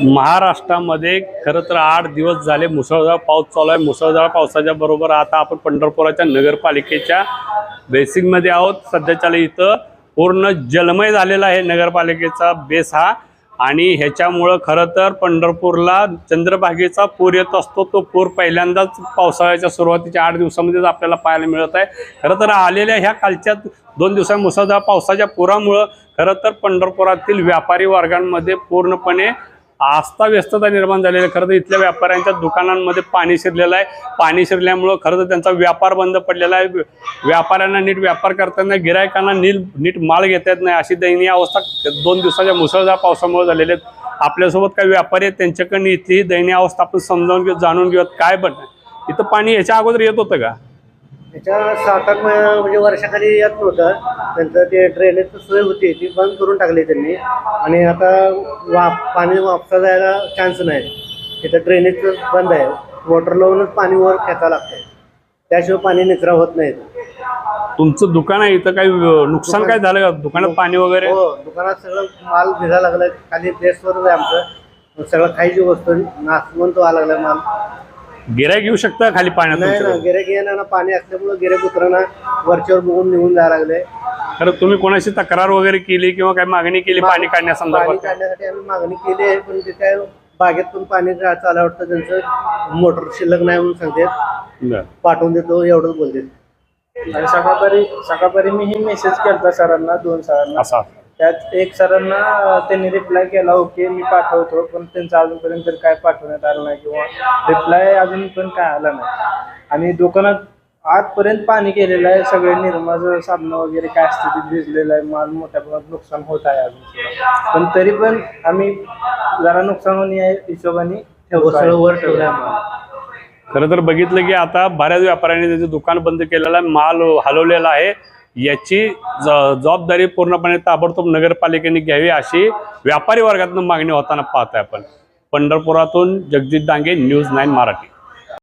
महाराष्ट्रामध्ये खरं तर आठ दिवस झाले मुसळधार पाऊस चालू आहे. मुसळधार पावसाच्या बरोबर आता आपण पंढरपुराच्या नगरपालिकेच्या बेसिंगमध्ये आहोत. सध्याच्याला इथं पूर्ण जलमय झालेला आहे नगरपालिकेचा बेस हा. आणि ह्याच्यामुळं खरं तर पंढरपूरला चंद्रभागेचा पूर येत असतो. तो पूर पहिल्यांदाच पावसाळ्याच्या सुरुवातीच्या आठ दिवसामध्येच आपल्याला पाहायला मिळत आहे. खरं तर आलेल्या ह्या कालच्या दोन दिवसा मुसळधार पावसाच्या पुरामुळं खरं तर पंढरपुरातील व्यापारी वर्गांमध्ये पूर्णपणे आस्थाव्यस्तता निर्माण झालेली आहे. खरं तर इथल्या व्यापाऱ्यांच्या दुकानांमध्ये पाणी शिरलेलं आहे. पाणी शिरल्यामुळं खरं तर त्यांचा व्यापार बंद पडलेला आहे. व्यापाऱ्यांना नीट व्यापार करताना गिरायकांना नील नीट माल घेता येत नाही. अशी दयनीय अवस्था दोन दिवसाच्या मुसळधार पावसामुळे झालेली आहेत आपल्यासोबत काही व्यापारी आहेत. त्यांच्याकडून इथली दयनीय अवस्था आपण समजावून घेऊ जाणून घेऊयात. काय पण इथं पाणी याच्या अगोदर येत होतं का? त्याच्या सात आठ महिना म्हणजे वर्षाखाली येत नव्हतं. त्यांचं ते ड्रेनेजची सोय होती ती बंद करून टाकली त्यांनी. आणि आता वा पाणी वापसा जायला चान्स नाही. तिथं ड्रेनेज बंद आहे. वॉटर लावूनच पाणी वर खेचा लागतंय. त्याशिवाय पाणी निचरा होत नाही. तुमचं दुकान आहे इथं काही नुकसान काय झालं का? दुकानात पाणी वगैरे? हो दुकानात सगळं माल भिजा लागलाय. खाली बेसवरच आहे आमचं. सगळं खायची वस्तू नाचवून तो आला लागलाय माल. गिरायक येऊ शकतं खाली पाण्यात नाही ना? गिरेक येणार पाणी असल्यामुळं गिरेक उतरणं वरच्यावर बघून निघून जायला लागले. खरं तुम्ही कोणाशी तक्रार वगैरे केली किंवा काही मागणी केली पाणी पाणी काढण्यासंदर्भात? काढण्यासाठी आम्ही मागणी केली आहे पण ते काय बागेत पण पाणी जा- चालू वाटतं त्यांचं मोटर शिल्लक नाही म्हणून सांगते बरं. पाठवून देतो एवढंच बोलते आणि सकाळपारी सकाळपारी मी ही मेसेज केलता सरांना दोन सरांना. असा. त्यात एक सरांना त्यांनी रिप्लाय केला ओके मी पाठवतो पण त्यांचं अजूनपर्यंत तरी काय पाठवण्यात आलं नाही किंवा रिप्लाय अजून पण काय आला नाही आणि दुकानात आजपर्यंत पाणी केलेलं आहे सगळे निर्माचं साधनं वगैरे काय असते ते भिजलेलं आहे माल मोठ्या प्रमाणात नुकसान होत आहे अजून. पण तरी पण आम्ही जरा नुकसान होणे या हिशोबाने ठेवतो आहे. वर ठेवलं आम्हाला खरं तर बघितलं की आता बऱ्याच व्यापाऱ्यांनी त्याचं दुकान बंद केलेलं आहे माल हलवलेला आहे याची ज- जबाबदारी पूर्णपणे ताबडतोब नगरपालिकेने घ्यावी अशी व्यापारी वर्गातून मागणी होताना पाहतोय आपण. पंढरपुरातून जगजित डांगे न्यूज नाईन मराठी.